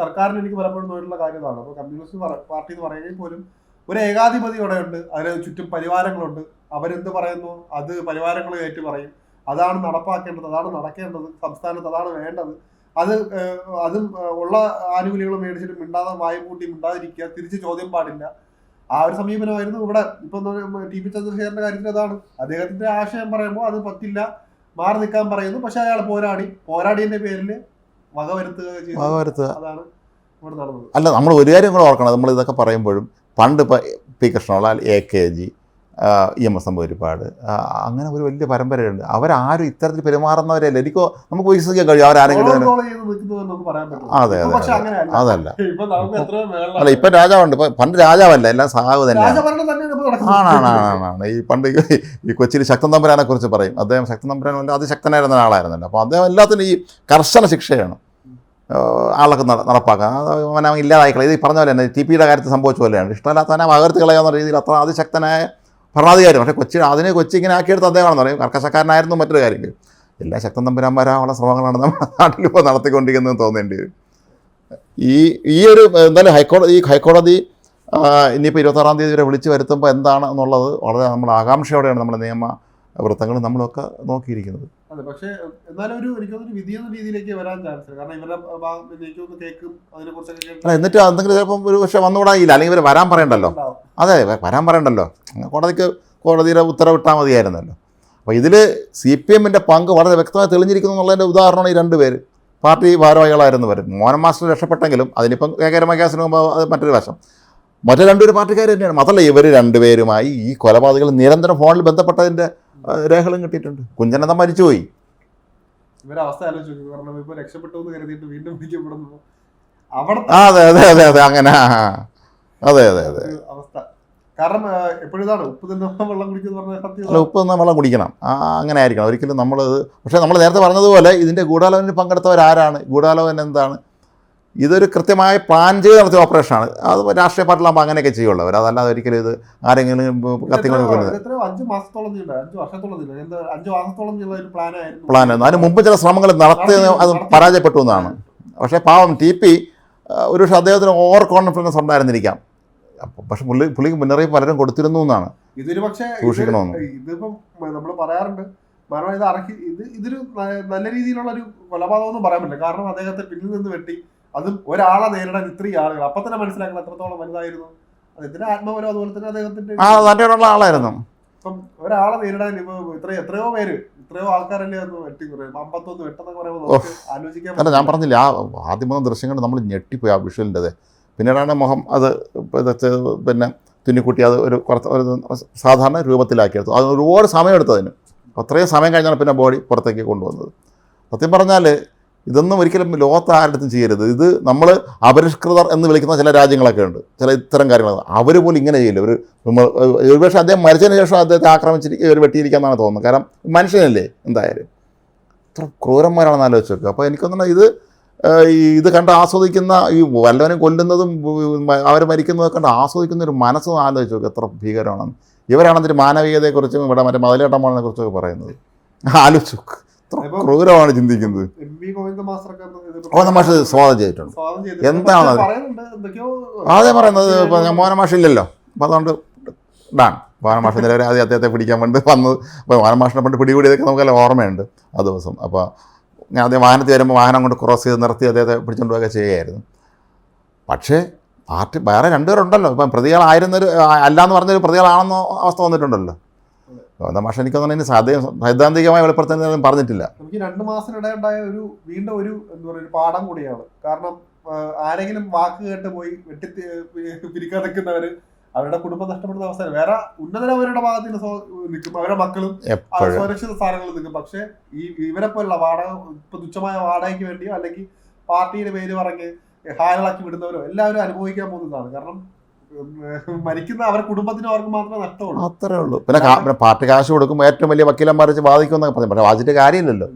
സർക്കാരിന് എനിക്ക് പലപ്പോഴും തോന്നിയിട്ടുള്ള കാര്യം ഇതാണ് അപ്പോൾ കമ്മ്യൂണിസ്റ്റ് പാർട്ടി എന്ന് പറയുകയും പോലും ഒരു ഏകാധിപതി ഇവിടെ ഉണ്ട്. അതിന് ചുറ്റും പരിവാരങ്ങളുണ്ട്. അവരെന്ത് പറയുന്നു? അത് പരിവാരങ്ങൾ ഏറ്റു പറയും അതാണ് നടപ്പാക്കേണ്ടത് അതാണ് നടക്കേണ്ടത് സംസ്ഥാനത്ത് അതാണ് വേണ്ടത്. അത് അതും ഉള്ള ആനുകൂല്യങ്ങൾ മേടിച്ചിട്ട് മിണ്ടാതെ വായും കൂട്ടി മിണ്ടാതിരിക്കുക തിരിച്ച് ചോദ്യം പാടില്ല. ആ ഒരു സമീപനമായിരുന്നു ഇവിടെ. ഇപ്പൊ ടി പി ചന്ദ്രശേഖരന്റെ കാര്യത്തിൽ അതാണ്. അദ്ദേഹത്തിന്റെ ആശയം പറയുമ്പോൾ അത് പറ്റില്ല മാറി നിൽക്കാൻ പറയുന്നു. പക്ഷെ അയാൾ പോരാടി. പോരാടിയതിന്റെ പേരിൽ വകവരുത്തുക അതാണ് ഇവിടെ നടന്നത്. അല്ല നമ്മൾ ഒരു കാര്യം കൂടെ ഓർക്കണം. നമ്മൾ ഇതൊക്കെ പറയുമ്പോഴും പണ്ട് ഇപ്പം P Krishna Pillai A K G E M S Namboodiripad ആ, അങ്ങനെ ഒരു വലിയ പരമ്പരയുണ്ട്. അവരാരും ഇത്തരത്തിൽ പെരുമാറുന്നവരല്ല. എനിക്കോ നമുക്ക് വിശ്വസിക്കാൻ കഴിയും. അവരാരെങ്കിലും അതെ, അതെ, അതല്ല. (laughs) അല്ല ഇപ്പൊ രാജാവുണ്ട്. ഇപ്പം പണ്ട് രാജാവല്ല. എല്ലാം സാഹു തന്നെയാണ് ആണാണാണാണ് ഈ പണ്ട് ഈ- കൊച്ചി കൊച്ചിയിൽ ശക്തൻ തമ്പുരാനെ കുറിച്ച് പറയും. അദ്ദേഹം ശക്തൻ തമ്പുരാൻ വല്ല അതിശക്തനായിരുന്ന ആളായിരുന്നല്ലോ അപ്പോൾ അദ്ദേഹം എല്ലാത്തിനും ഈ കർശന ശിക്ഷയാണ്. ആളൊക്കെ നട നടപ്പാക്കുക അത് അവൻ ഇല്ലാതായിക്കളെ ഇത് പറഞ്ഞ പോലെ തന്നെ ടി പിയുടെ കാര്യത്തിൽ സംഭവിച്ച പോലെയാണ്. ഇഷ്ടമല്ലാത്തവനെ പകർത്തി കളയാവുന്ന രീതിയിൽ അത്ര അതിശക്തനായ ഭരണാധികാരി പക്ഷേ കൊച്ചി അതിനെ കൊച്ചി ഇങ്ങനെ ആക്കിയെടുത്ത് അദ്ദേഹമാണെന്ന് പറയും. കർക്കശക്കാരനായിരുന്നു മറ്റൊരു കാര്യം. എല്ലാ ശക്തൻ തമ്പുരാന്മാരാവുള്ള ശ്രമങ്ങളാണ് നമ്മുടെ നാട്ടിൽ ഇപ്പോൾ നടത്തിക്കൊണ്ടിരിക്കുന്നതെന്ന് തോന്നേണ്ടി വരും. ഈ ഈ ഒരു എന്തായാലും ഹൈക്കോടതി ഈ ഹൈക്കോടതി ഇനിയിപ്പോൾ ഇരുപത്താറാം തീയതി വരെ വിളിച്ചു വരുത്തുമ്പോൾ എന്താണ് എന്നുള്ളത് വളരെ നമ്മൾ ആകാംക്ഷയോടെയാണ് നമ്മുടെ നിയമ വൃത്തങ്ങൾ നമ്മളൊക്കെ നോക്കിയിരിക്കുന്നത്. അതെ പക്ഷെ എന്നാലും ഒരു എനിക്ക് തോന്നുന്നു വിധി എന്ന രീതിയിലേക്ക് വരാൻ ചാൻസ് കാരണം ഇവരുടെ ഭാഗം എനിക്ക് തോന്നുന്നു കേൾക്കും അതിനെ കുറിച്ചൊക്കെ അല്ല എന്നിട്ട് എന്തെങ്കിലും ചിലപ്പം ഒരു പക്ഷേ വന്നുകൂടായില്ല അല്ലെങ്കിൽ ഇവർ വരാൻ പറയണ്ടല്ലോ. അതെ വരാൻ പറയണ്ടല്ലോ. കോടതിക്ക് കോടതിയുടെ ഉത്തരവിട്ടാൽ മതിയായിരുന്നല്ലോ. അപ്പോൾ ഇതിൽ സി പി എമ്മിന്റെ പങ്ക് വളരെ വ്യക്തമായി തെളിഞ്ഞിരിക്കുന്നു എന്നുള്ളതിന്റെ ഉദാഹരണമാണ് ഈ രണ്ട് പേര്. പാർട്ടി ഭാരവാഹികളായിരുന്നു വരും മോഹൻ മാസ്റ്റർ രക്ഷപ്പെട്ടെങ്കിലും അതിനിപ്പം കേരള കേസിന് മറ്റൊരു വശം. മറ്റു രണ്ടുപേര് പാർട്ടിക്കാർ തന്നെയാണ്. മാത്രമല്ല ഇവർ രണ്ടുപേരുമായി ഈ കൊലപാതകങ്ങൾ നിരന്തരം ഫോണിൽ ബന്ധപ്പെട്ടതിന്റെ രേഖകളും കിട്ടിയിട്ടുണ്ട്. കുഞ്ചനന്ദ മരിച്ചുപോയി? അതെ അതെ അതെ അതെ അങ്ങനെ. അതെ അതെ അതെ. അവസ്ഥ. കാരണം എപ്പോഴും ഉപ്പ് തന്നെ വെള്ളം കുടിക്കുന്ന അല്ല ഉപ്പ് നിന്ന് വെള്ളം കുടിക്കണം. ആ അങ്ങനെ ആയിരിക്കണം. ഒരിക്കലും നമ്മൾ പക്ഷേ നമ്മൾ നേരത്തെ പറഞ്ഞതുപോലെ ഇതിന്റെ ഗൂഢാലോചനയിൽ പങ്കെടുത്തവരാരാണ്? ഗൂഢാലോചന എന്താണ്? ഇതൊരു കൃത്യമായ പ്ലാൻ ചെയ്ത് നടത്തിയ ഓപ്പറേഷനാണ് അത് രാഷ്ട്രീയ പാർട്ടിലാകുമ്പോൾ അങ്ങനെയൊക്കെ ചെയ്യുള്ളൂ അവർ അതല്ലാതെ ഒരിക്കലും ഇത് ആരെങ്കിലും പ്ലാൻ ആയിരുന്നു. അതിന് മുമ്പ് ചില ശ്രമങ്ങൾ നടത്തി അത് പരാജയപ്പെട്ടു എന്നാണ്. പക്ഷേ പാവം ടി പി ഒരു പക്ഷേ അദ്ദേഹത്തിന് ഓവർ കോൺഫിഡൻസ് ഉണ്ടായിരുന്നിരിക്കാം പക്ഷെ പുള്ളി പുള്ളിക്ക് മുന്നറിയിപ്പ് പലരും കൊടുത്തിരുന്നു എന്നാണ്. ഇതൊരു പക്ഷേ സൂക്ഷിക്കണമെന്ന്. ഇതിപ്പം നമ്മൾ പറയാറുണ്ട്. കാരണം ഇത് അർഹി ഇത് ഇതൊരു നല്ല രീതിയിലുള്ള ഒരു കൊലപാതകം ഒന്നും പറയാൻ പറ്റില്ല. കാരണം അദ്ദേഹത്തെ പിന്നിൽ നിന്ന് വെട്ടി അതും ഒരാളെ നേരിടാൻ ഇത്രയും ആളുകൾ. അപ്പൊ തന്നെ മനസ്സിലാക്കണം എത്രത്തോളം വലുതായിരുന്നു. അദ്ദേഹത്തിന്റെ ആത്മപരം അതുപോലെ തന്നെ അദ്ദേഹത്തിന്റെ ആളായിരുന്നു. ഇപ്പം ഒരാളെ നേരിടാൻ ഇപ്പൊ ഇത്ര എത്രയോ പേര് ഇത്രയോ ആൾക്കാരല്ലേ ഒന്ന് വെട്ടി കുറയും അമ്പത്തൊന്ന് വെട്ടെന്നൊക്കെ പറയുമ്പോൾ ആലോചിക്കാൻ ഞാൻ പറഞ്ഞില്ല ആ ആദ്യം വന്ന കണ്ട് നമ്മൾ ഞെട്ടിപ്പോയി ആ വിഷുവിന്റെ പിന്നീടാണ് മുഖം അത് പിന്നെ തുന്നിക്കുട്ടി അത് ഒരു കുറച്ച് ഒരു സാധാരണ രൂപത്തിലാക്കിയെടുത്തു അത് ഒരുപാട് സമയം എടുത്തതിന് അത്രയും സമയം കഴിഞ്ഞാണ് പിന്നെ ബോഡി പുറത്തേക്ക് കൊണ്ടുവന്നത്. സത്യം പറഞ്ഞാൽ ഇതൊന്നും ഒരിക്കലും ലോകത്ത് ആരുടെ ചെയ്യരുത്. ഇത് നമ്മൾ അപരിഷ്കൃതർ എന്ന് വിളിക്കുന്ന ചില രാജ്യങ്ങളൊക്കെ ഉണ്ട്. ചില ഇത്തരം കാര്യങ്ങൾ. അവർ പോലും ഇങ്ങനെ ചെയ്യില്ല. ഒരു നമ്മൾ ഒരുപക്ഷെ അദ്ദേഹം മരിച്ചതിന് ശേഷം അദ്ദേഹത്തെ ആക്രമിച്ചിരിക്കുക ഒരു വെട്ടിയിരിക്കാന്നാണ് തോന്നുന്നത്. കാരണം മനുഷ്യനല്ലേ എന്തായാലും? ഇത്ര ക്രൂരന്മാരാണെന്ന് ആലോചിച്ച് നോക്കുക അപ്പോൾ എനിക്കൊന്നും ഇത് ഇത് കണ്ട് ആസ്വദിക്കുന്ന ഈ വല്ലവനെ കൊല്ലുന്നതും അവർ മരിക്കുന്നതൊക്കെ കണ്ട് ആസ്വദിക്കുന്ന ഒരു മനസ്സ് ആലോചിച്ച് നോക്കുക എത്ര ഭീകരമാണെന്ന്. ഇവരാണ് മാനവീയതയെക്കുറിച്ചും ഇവിടെ മറ്റേ മതിലേട്ടമ്മനെ കുറിച്ചൊക്കെ പറയുന്നത്. ആലോചിച്ച് നോക്ക്. എത്ര ക്രൂരമാണ് ചിന്തിക്കുന്നത്. നമ്മൾ സ്വാഗതം ചെയ്തിട്ടുണ്ട്. എന്താണ് അതെ? പറയുന്നത് മോഹനമാഷ ഇല്ലല്ലോ. അപ്പോൾ അതുകൊണ്ട് ഡാൻ. മോഹനമാഷ നിലവരെ ആദ്യം അദ്ദേഹത്തെ പിടിക്കാൻ വേണ്ടി വന്നത്. അപ്പോൾ മോഹനമാഷിനെ പണ്ട് പിടികൂടിയതൊക്കെ നമുക്കെല്ലാം ഓർമ്മയുണ്ട് ആ ദിവസം. അപ്പോൾ ഞാൻ ആദ്യം വാഹനത്തിൽ വരുമ്പോൾ വാഹനം കൊണ്ട് ക്രോസ് ചെയ്ത് നിർത്തി അദ്ദേഹത്തെ പിടിച്ചുകൊണ്ട് പോവുകയൊക്കെ ചെയ്യുകയായിരുന്നു. പക്ഷേ പാർട്ടി വേറെ രണ്ടുപേരുണ്ടല്ലോ. ഇപ്പം പ്രതികളായിരുന്നൊരു അല്ലാന്ന് പറഞ്ഞൊരു പ്രതികളാണെന്ന അവസ്ഥ വന്നിട്ടുണ്ടല്ലോ. മോഹനമാഷ എനിക്ക് തന്നെ സാധ്യം സൈദ്ധാന്തികമായി വെളിപ്പെടുത്തുന്ന പറഞ്ഞിട്ടില്ല. നമുക്ക് രണ്ട് മാസത്തിനിടെ ഉണ്ടായ ഒരു വീണ്ടും ഒരു എന്താ പറയുക ഒരു പാഠം കൂടിയാണ്. കാരണം ആരെങ്കിലും വാക്ക് കേട്ട് പോയി വെട്ടി പിരിക്കാൻ നിൽക്കുന്നവര് അവരുടെ കുടുംബം നഷ്ടപ്പെടുന്ന അവസ്ഥ വേറെ ഉന്നതരവരുടെ ഭാഗത്ത് നിൽക്കും അവരുടെ മക്കളും സുരക്ഷിത സ്ഥാനങ്ങളിൽ നിൽക്കും. പക്ഷെ ഈ ഇവരെ പോലുള്ള വാടക ഇപ്പൊ തുച്ഛമായ വാടകയ്ക്ക് വേണ്ടിയോ അല്ലെങ്കിൽ പാർട്ടിയുടെ പേര് പറഞ്ഞ് ഹാരളാക്കി വിടുന്നവരോ എല്ലാവരും അനുഭവിക്കാൻ പോകുന്നതാണ്. കാരണം മരിക്കുന്ന അവരുടെ കുടുംബത്തിന് അവർക്ക് മാത്രമേ നഷ്ടമുള്ളൂ. അത്രേ ഉള്ളൂ. പിന്നെ പാർട്ടി കാശ് കൊടുക്കുമ്പോൾ ഏറ്റവും വലിയ വക്കീലന്മാർ വെച്ച് ബാധിക്കുമെന്നൊക്കെ പറഞ്ഞു പക്ഷേ വാദിച്ചിട്ട് കാര്യമില്ലല്ലോ.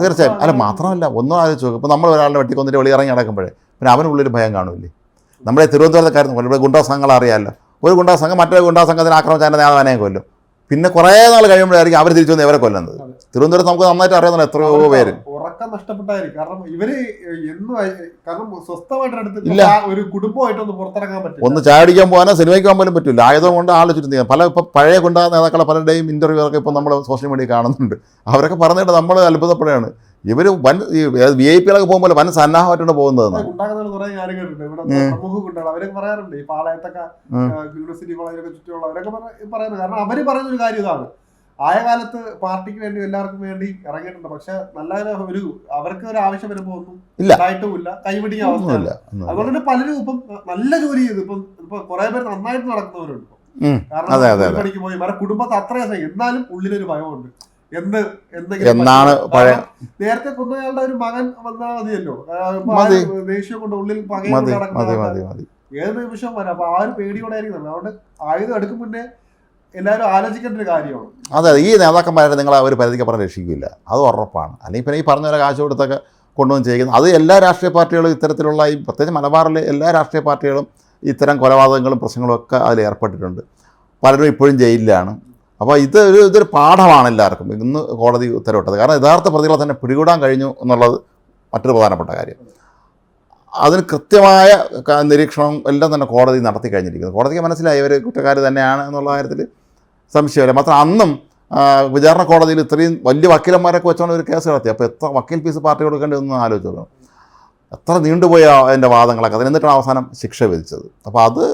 തീർച്ചയായും അല്ല മാത്രമല്ല ഒന്നും ആലോചിച്ച് നോക്കും. ഇപ്പോൾ നമ്മൾ ഒരാളുടെ വെട്ടിക്കൊന്നിട്ട് വെളി ഇറങ്ങി നടക്കുമ്പോഴേ പിന്നെ അവനുള്ളിൽ ഭയം കാണില്ലേ? നമ്മുടെ തിരുവനന്തപുരത്തെ കാര്യം. ഇവിടെ ഗുണ്ടാ സംഘങ്ങൾ അറിയാമല്ലോ ഒരു ഗുണ്ടാ സംഘം മറ്റൊരു ഗുണ്ടാ സംഘത്തിന് നേതാവനെ കൊല്ലും. പിന്നെ കുറേ നാൾ കഴിയുമ്പോഴായിരിക്കും അവർ തിരിച്ചു വന്ന് ഇവരെ കൊല്ലുന്നത്. തിരുവനന്തപുരത്ത് നമുക്ക് നന്നായിട്ട് അറിയാവുന്ന എത്രയോ പേര്. ഉറക്കം നഷ്ടപ്പെട്ടായിരിക്കും. കാരണം ഇവർ എന്നും കാരണം സ്വസ്ഥമായിട്ട് ഇല്ല. ഒരു കുടുംബമായിട്ടൊന്ന് പുറത്തിറങ്ങാൻ പറ്റില്ല. ഒന്ന് ചാടിക്കാൻ പോകാനോ സിനിമയ്ക്ക് പോകാൻ പോലും പറ്റില്ല. ആയതുകൊണ്ട് ചുറ്റും പല ഇപ്പൊ പഴയ കൊണ്ടാ നേതാക്കളെ പലരുടെയും ഇന്റർവ്യൂ ഒക്കെ ഇപ്പൊ നമ്മൾ സോഷ്യൽ മീഡിയ കാണുന്നുണ്ട്. അവരൊക്കെ പറഞ്ഞിട്ട് നമ്മൾ അത്ഭുതപ്പെടുകയാണ്. ഇവർ വൻ വി ഐ പികളൊക്കെ പോകുമ്പോൾ വൻ സന്നാഹമായിട്ടാണ് പറയുന്നത് അവർ പറയുന്ന ഒരു കാര്യം ഇതാണ്. ആയ കാലത്ത് പാർട്ടിക്ക് വേണ്ടി എല്ലാവർക്കും വേണ്ടി ഇറങ്ങിയിട്ടുണ്ട്. പക്ഷെ നല്ല ഒരു അവർക്ക് ഒരു ആവശ്യം വരുമ്പോ ഒന്നും ഇല്ല. ഒന്നുമില്ല. ഒന്നുമില്ല. അതുകൊണ്ട് തന്നെ പലരും ഇപ്പം നല്ല ജോലി ചെയ്തു ഇപ്പം ഇപ്പൊ കുറെ പേര് നന്നായിട്ട് നടക്കുന്നവരുണ്ട് കാരണം പോയി. വേറെ കുടുംബത്തെ അത്രയും എന്നാലും ഉള്ളിലൊരു ഭയമുണ്ട്. എന്തെങ്കിലും എന്നാണ് പഴയ- നേരത്തെ കൊന്നയാളുടെ ഒരു മകൻ വന്നാൽ മതിയല്ലോ. ദേഷ്യം കൊണ്ട് ഉള്ളിൽ മതി ഏത് നിമിഷം വരാം. അപ്പൊ ആ ഒരു പേടിയോടെ ആയിരിക്കും അതുകൊണ്ട് ആയുധം എടുക്കും മുന്നേ എല്ലാവരും ആലോചിക്കേണ്ട ഒരു കാര്യമാണ്. അതെ ഈ നേതാക്കന്മാരെ നിങ്ങൾ ഒരു പരിധിക്ക് പറഞ്ഞ് രക്ഷിക്കില്ല. അത് ഉറപ്പാണ്. അല്ലെങ്കിൽ പിന്നെ ഈ പറഞ്ഞ പോലെ കാശ് കൊടുത്തൊക്കെ കൊണ്ടുവന്ന് ചെയ്യുന്നത് അത് എല്ലാ രാഷ്ട്രീയ പാർട്ടികളും ഇത്തരത്തിലുള്ള ഈ പ്രത്യേകിച്ച് മലബാറിലെ എല്ലാ രാഷ്ട്രീയ പാർട്ടികളും ഇത്തരം കൊലപാതകങ്ങളും പ്രശ്നങ്ങളും ഒക്കെ അതിൽ ഏർപ്പെട്ടിട്ടുണ്ട്. പലരും ഇപ്പോഴും ജയിലിലാണ്. അപ്പോൾ ഇത് ഒരു ഇതൊരു പാഠമാണ് എല്ലാവർക്കും. ഇന്ന് കോടതി ഉത്തരവിട്ടത്. കാരണം യഥാർത്ഥ പ്രതികളെ തന്നെ പിടികൂടാൻ കഴിഞ്ഞു എന്നുള്ളത് മറ്റൊരു പ്രധാനപ്പെട്ട കാര്യം. അതിന് കൃത്യമായ നിരീക്ഷണം എല്ലാം തന്നെ കോടതി നടത്തി കഴിഞ്ഞിരിക്കുന്നു. കോടതിക്ക് മനസ്സിലായി ഇവർ കുറ്റക്കാർ തന്നെയാണ് എന്നുള്ള കാര്യത്തിൽ സംശയമില്ല. മാത്രം അന്നും വിചാരണ കോടതിയിൽ ഇത്രയും വലിയ വക്കീലന്മാരൊക്കെ വെച്ചാണ് ഒരു കേസ് നടത്തി. അപ്പോൾ എത്ര വക്കീൽ ഫീസ് പാർട്ടി കൊടുക്കേണ്ടി ഒന്ന് ആലോചിച്ചു എത്ര നീണ്ടുപോയ അതിന്റെ വാദങ്ങളൊക്കെ. അതിന് എന്നിട്ടാണ് അവസാനം ശിക്ഷ വിധിച്ചത്? അപ്പോൾ അത്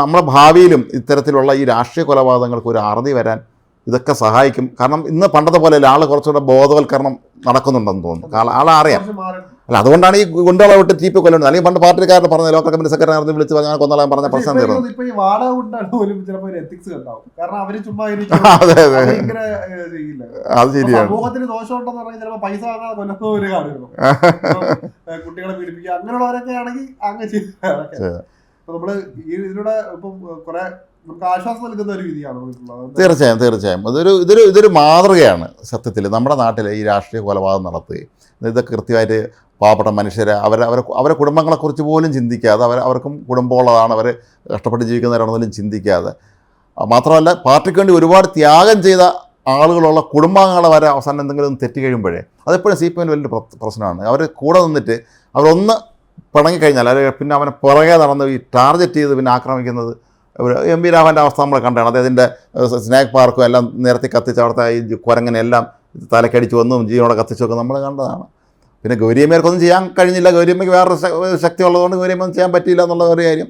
നമ്മുടെ ഭാവിയിലും ഇത്തരത്തിലുള്ള ഈ രാഷ്ട്രീയ കൊലപാതകങ്ങൾക്ക് ഒരു അറുതി വരാൻ ഇതൊക്കെ സഹായിക്കും. കാരണം ഇന്ന് പണ്ടത്തെ പോലെ ആൾ കുറച്ചുകൂടെ ബോധവൽക്കരണം നടക്കുന്നുണ്ടെന്ന് തോന്നുന്നു. കാരണം അറിയാം. അല്ല അതുകൊണ്ടാണ് ഈ ഗുണ്ടകളെ വിട്ട് ചീപ്പ് കൊല്ലുന്നത്. അല്ലെങ്കിൽ പണ്ട് പാർട്ടിക്കാരുടെ പറഞ്ഞ ലോക്കൽ കമ്മിറ്റി സെക്രട്ടറി അറിഞ്ഞ് വിളിച്ച് പറഞ്ഞാൽ കൊന്നളാൻ പറഞ്ഞ പ്രശ്നം തീർന്നു. (laughs) അതെ ശരിയാണ്. (laughs) കുട്ടികളെ പീഡിപ്പിക്കുക അങ്ങനെയുള്ളവരൊക്കെ ആണെങ്കിൽ അങ്ങ് ചെയ്തൊക്കെ അപ്പൊ നമ്മൾ ഈ ഇതിലൂടെ ഇപ്പം കുറെ നമുക്ക് ആശ്വാസം നൽകുന്ന ഒരു തീർച്ചയായും തീർച്ചയായും. അതൊരു ഇതൊരു ഇതൊരു മാതൃകയാണ് സത്യത്തിൽ. നമ്മുടെ നാട്ടിൽ ഈ രാഷ്ട്രീയ കൊലപാതകം നടത്തുകയും ഇതൊക്കെ കൃത്യമായിട്ട് പാവപ്പെട്ട മനുഷ്യരെ അവരെ അവരെ അവരെ കുടുംബങ്ങളെക്കുറിച്ച് പോലും ചിന്തിക്കാതെ അവർ അവർക്കും കുടുംബമുള്ളതാണ് അവർ കഷ്ടപ്പെട്ട് ജീവിക്കുന്നവരാണെന്നൊന്നും ചിന്തിക്കാതെ. മാത്രമല്ല പാർട്ടിക്ക് വേണ്ടി ഒരുപാട് ത്യാഗം ചെയ്ത ആളുകളുള്ള കുടുംബാംഗങ്ങളെ വരെ അവസാനം എന്തെങ്കിലും തെറ്റി കഴിയുമ്പോഴേ അതെപ്പോഴും സി പി എമ്മിന് വലിയ പ്ര- പ്രശ്നമാണ്. അവർ കൂടെ നിന്നിട്ട് അവരൊന്ന് പിണങ്ങിക്കഴിഞ്ഞാൽ അല്ലെങ്കിൽ പിന്നെ അവനെ പുറകെ നടന്ന് ഈ ടാർഗറ്റ് ചെയ്ത് പിന്നെ ആക്രമിക്കുന്നത് എം വി രാഘവന്റെ അവസ്ഥ നമ്മൾ കണ്ടാണ്. അദ്ദേഹത്തിന്റെ സ്നാക്ക് പാർക്കും എല്ലാം നിരത്തി കത്തിച്ച് അവിടുത്തെ ഈ കുരങ്ങനെല്ലാം തലക്കടിച്ച് വന്നും ജീവനോടെ കത്തിച്ചൊക്കെ നമ്മൾ കണ്ടതാണ്. പിന്നെ ഗൗരിയമ്മേർക്കൊന്നും ചെയ്യാൻ കഴിഞ്ഞില്ല. ഗൗരിയമ്മയ്ക്ക് വേറൊരു ശക്തി ഉള്ളതുകൊണ്ട് ഗൗരിയമ്മ ചെയ്യാൻ പറ്റിയില്ല എന്നുള്ള ഒരു കാര്യം.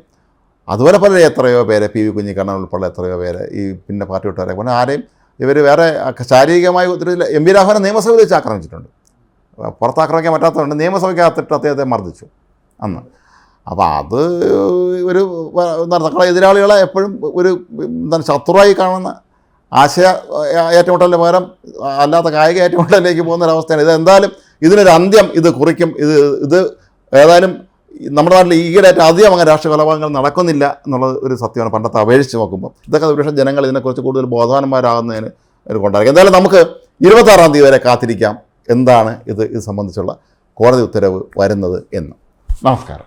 അതുപോലെ പല എത്രയോ പേരെ പി വി കുഞ്ഞിക്കണ്ണൻ ഉൾപ്പെടെ എത്രയോ പേര് ഈ പിന്നെ പാർട്ടി വിട്ടവരെ പിന്നെ ആരെയും ഇവർ വേറെ ശാരീരികമായി ഒത്തിരി എം വി രാഘവനെ നിയമസഭയിൽ വെച്ച് ആക്രമിച്ചിട്ടുണ്ട്. പുറത്താക്രമിക്കാൻ പറ്റാത്തതുകൊണ്ട് നിയമസഭയ്ക്കകത്തിട്ട് അദ്ദേഹത്തെ മർദ്ദിച്ചു. അന്ന്. അപ്പോൾ അത് ഒരു എന്താ എന്താണ് തങ്ങളെ എതിരാളികളെ എപ്പോഴും ഒരു എന്താണ് ശത്രുവായി കാണുന്ന ആശയ ഏറ്റുമുട്ടലിന് പകരം അല്ലാത്ത കായിക ഏറ്റുമുട്ടലിലേക്ക് പോകുന്ന ഒരവസ്ഥയാണ് ഇത് എന്തായാലും ഇതിനൊരു അന്ത്യം ഇത് കുറിക്കും. ഇത് ഇത് ഏതായാലും നമ്മുടെ നാട്ടിൽ ഈയിടെ അധികം അങ്ങനെ രാഷ്ട്രീയ കൊലപാതകങ്ങൾ നടക്കുന്നില്ല എന്നുള്ളത് ഒരു സത്യമാണ്. പണ്ടത്തെ അപേക്ഷിച്ച് നോക്കുമ്പോൾ ഇതൊക്കെ ഒരുപക്ഷെ ജനങ്ങൾ ഇതിനെക്കുറിച്ച് കൂടുതൽ ബോധവാന്മാരാകുന്നതിന് ഒരു കൊണ്ടായിരിക്കും. എന്തായാലും നമുക്ക് ഇരുപത്താറാം തീയതി വരെ കാത്തിരിക്കാം. എന്താണ് ഇത്? ഇത് സംബന്ധിച്ചുള്ള കോടതി ഉത്തരവ് വരുന്നത് എന്ന്. നമസ്കാരം.